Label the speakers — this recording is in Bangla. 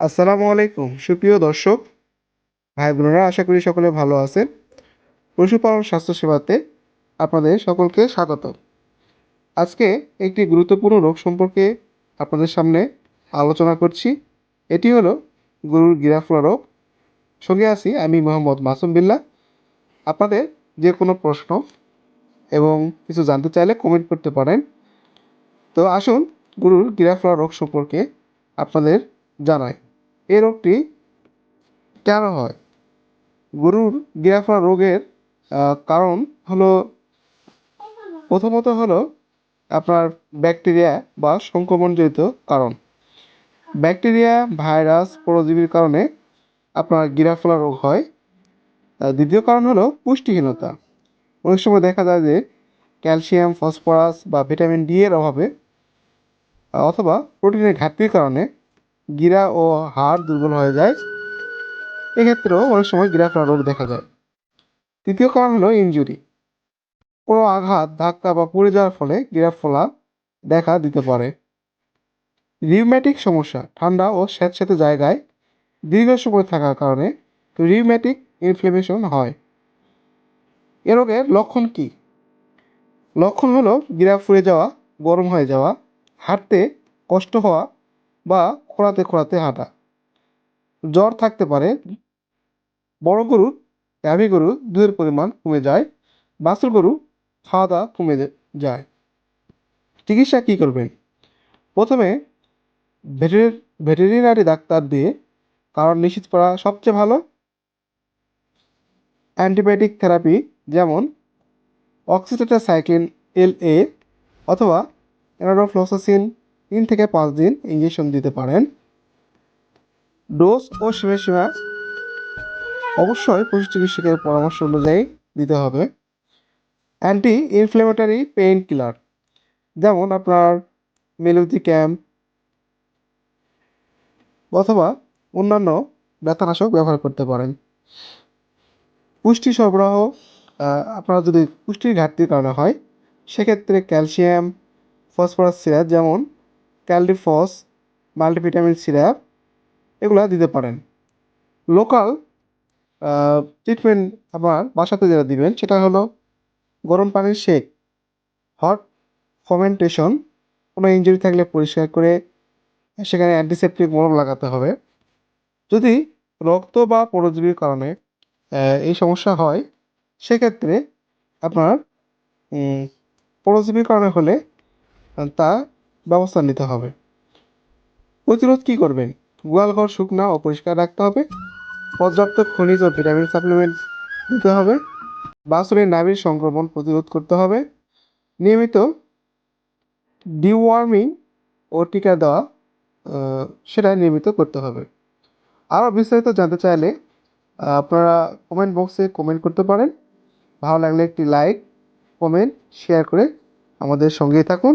Speaker 1: আসসালামু আলাইকুম, সুপ্রিয় দর্শক, ভাই বোনেরা, আশা করি সকলে ভালো আছেন। পশুপালন স্বাস্থ্যসেবাতে আপনাদের সকলকে স্বাগত আজকে একটি গুরুত্বপূর্ণ রোগ সম্পর্কে আপনাদের সামনে আলোচনা করছি। এটি হলো গরুর গিরাফলা রোগ। সঙ্গে আছি আমি মোহাম্মদ মাসুম বিল্লাহ। আপনাদের যে কোনো প্রশ্ন এবং কিছু জানতে চাইলে কমেন্ট করতে পারেন। তো আসুন গরুর গিরাফলা রোগ সম্পর্কে আপনাদের জানাই। এই রোগটি কেন হয়? গরুর গিরাফলা রোগের কারণ হলো, প্রথমত হলো আপনার ব্যাকটেরিয়া বা সংক্রমণজনিত কারণ। ব্যাকটেরিয়া, ভাইরাস, পরজীবীর কারণে আপনার গিরাফলা রোগ হয়। দ্বিতীয় কারণ হলো পুষ্টিহীনতা। অনেক সময় দেখা যায় যে ক্যালসিয়াম, ফসফরাস বা ভিটামিন ডি এর অভাবে অথবা প্রোটিনের ঘাটতির কারণে গিরা ও হাড় দুর্বল হয়ে যায়। এক্ষেত্রেও অনেক সময় গিরাফলা রোগ দেখা যায়। তৃতীয় কারণ হলো ইনজুরি। কোনো আঘাত, ধাক্কা বা পড়ে যাওয়ার ফলে গিরাফলা দেখা দিতে পারে। রিউম্যাটিক সমস্যা, ঠান্ডা ও স্যাঁতস্যাঁতে জায়গায় দীর্ঘ সময় থাকার কারণে রিউম্যাটিক ইনফ্লেমেশন হয়। এ রোগের লক্ষণ কী? লক্ষণ হলো গিরা ফুলে যাওয়া, গরম হয়ে যাওয়া, হাঁটতে কষ্ট হওয়া বা খোঁড়াতে খোঁড়াতে হাঁটা। জ্বর থাকতে পারে। বড় গরুর গাভী গরু দুধের পরিমাণ কমে যায়। বাছুর গরু খাওয়া দাওয়া কমে যায়। চিকিৎসা কী করবেন? প্রথমে ভেটেরি ভেটেরিনারি ডাক্তার দিয়ে কারণ নিশ্চিত করা সবচেয়ে ভালো। অ্যান্টিবায়োটিক থেরাপি যেমন অক্সিটেট্রাসাইক্লিন এল এ অথবা অ্যানাডোফ্লোক্সাসিন তিন থেকে পাঁচ দিন ইঞ্জেকশন দিতে পারেন। ডোজ ও সময়সীমা অবশ্যই পশু চিকিৎসকের পরামর্শ অনুযায়ী দিতে হবে। অ্যান্টি ইনফ্লেমেটারি পেইন কিলার যেমন আপনার মেলোদি ক্যাম্প অথবা অন্যান্য ব্যথানাশক ব্যবহার করতে পারেন। পুষ্টি সরবরাহ আপনারা যদি পুষ্টির ঘাটতির কারণে হয়, সেক্ষেত্রে ক্যালসিয়াম, ফসফরাস সিরাপ যেমন ক্যালডিফস, মাল্টিভিটামিন, সিরাপ এগুলা দিতে পারেন। লোকাল ট্রিটমেন্ট আপনার বাসাতে যেটা দিবেন, সেটা হলো গরম পানির শেক হট ফমেন্টেশন কোনো ইঞ্জুরি থাকলে পরিষ্কার করে সেখানে অ্যান্টিসেপটিক মলম লাগাতে হবে। যদি রক্ত বা পরজীবীর কারণে এই সমস্যা হয়, সেক্ষেত্রে আপনার পরজীবীর কারণে হলে তা ব্যবস্থা নিতে হবে। প্রতিরোধ কী করবেন? গোয়ালঘর শুকনা ও পরিষ্কার রাখতে হবে। পর্যাপ্ত খনিজ ও ভিটামিন সাপ্লিমেন্ট দিতে হবে। বাছুরের নাভির সংক্রমণ প্রতিরোধ করতে হবে। নিয়মিত ডিওয়ার্মিং ও টিকা দেওয়া সেটা নিয়মিত করতে হবে। আরও বিস্তারিত জানতে চাইলে আপনারা কমেন্ট বক্সে কমেন্ট করতে পারেন। ভালো লাগলে একটি লাইক কমেন্ট শেয়ার করে আমাদের সঙ্গেই থাকুন।